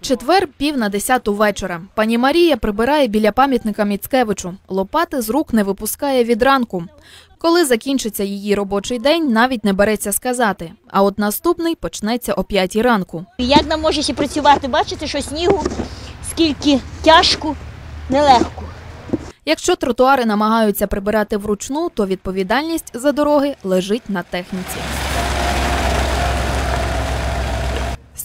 Четвер пів на десяту вечора. Пані Марія прибирає біля пам'ятника Міцкевичу. Лопати з рук не випускає від ранку. Коли закінчиться її робочий день, навіть не береться сказати. А от наступний почнеться о п'ятій ранку. Як нам може ще працювати? Бачите, що снігу, скільки тяжко, нелегко. Якщо тротуари намагаються прибирати вручну, то відповідальність за дороги лежить на техніці.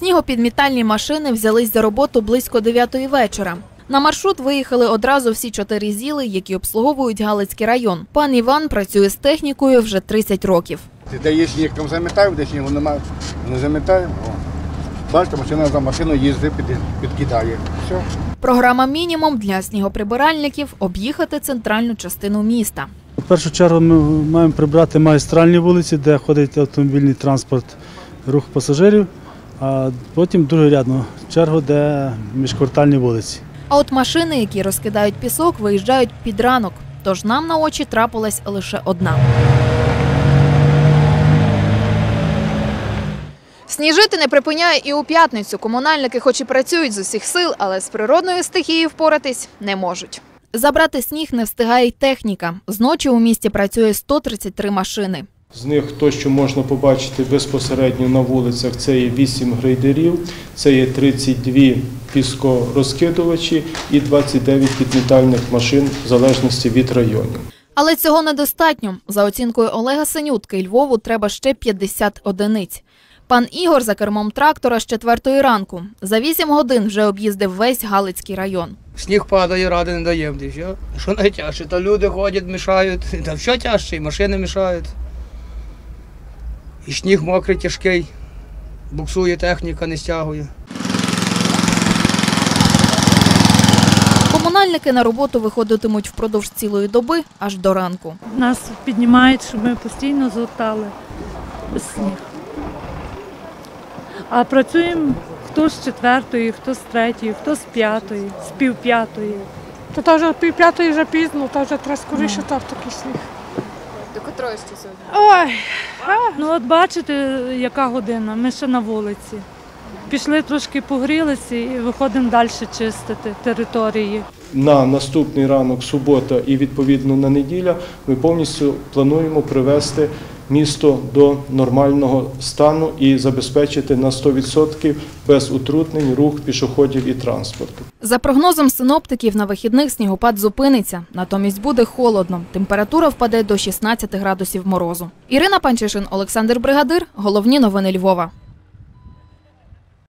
Снігопідмітальні машини взялись за роботу близько 9 вечора. На маршрут виїхали одразу всі чотири зіли, які обслуговують Галицький район. Пан Іван працює з технікою вже 30 років. Де є сніг, там замітаю, де снігу немає, не замітаю. Бачите, машина за машиною їздить, під, підкидає. Все. Програма мінімум для снігоприбиральників об'їхати центральну частину міста. В першу чергу ми маємо прибрати магістральні вулиці, де ходить автомобільний транспорт, рух пасажирів, а потім другорядну чергу, де міжквартальні вулиці. А от машини, які розкидають пісок, виїжджають під ранок. Тож нам на очі трапилась лише одна. Сніжити не припиняє і у п'ятницю. Комунальники, хоч і працюють з усіх сил, але з природною стихією впоратись не можуть. Забрати сніг не встигає й техніка. Зночі у місті працює 133 машини. З них то, що можна побачити безпосередньо на вулицях, це є 8 грейдерів, це є 32 піскорозкидувачі і 29 підмітальних машин в залежності від районів. Але цього недостатньо. За оцінкою Олега Синютки, Львову треба ще 50 одиниць. Пан Ігор за кермом трактора з четвертої ранку. За 8 годин вже об'їздив весь Галицький район. Сніг падає, ради не даємо. Що? Найтяжче? Та люди ходять, мішають. Та що тяжче, і машини мішають. І сніг мокрий, тяжкий. Буксує техніка, не стягує. Комунальники на роботу виходитимуть впродовж цілої доби аж до ранку. Нас піднімають, щоб ми постійно згортали сніг. А працюємо хто з четвертої, хто з третьої, хто з п'ятої, з півп'ятої. То та вже пів п'ятої вже пізно, та вже треба скоріше так такий сніг. До сьогодні? Ой, Ну от бачите, яка година, ми ще на вулиці. Пішли трошки погрілися і виходимо далі чистити території. На наступний ранок, субота і відповідно на неділя, ми повністю плануємо привести місто до нормального стану і забезпечити на 100% без утруднень рух пішоходів і транспорту. За прогнозом синоптиків, на вихідних снігопад зупиниться, натомість буде холодно. Температура впаде до 16 градусів морозу. Ірина Панчишин, Олександр Бригадир. Головні новини Львова.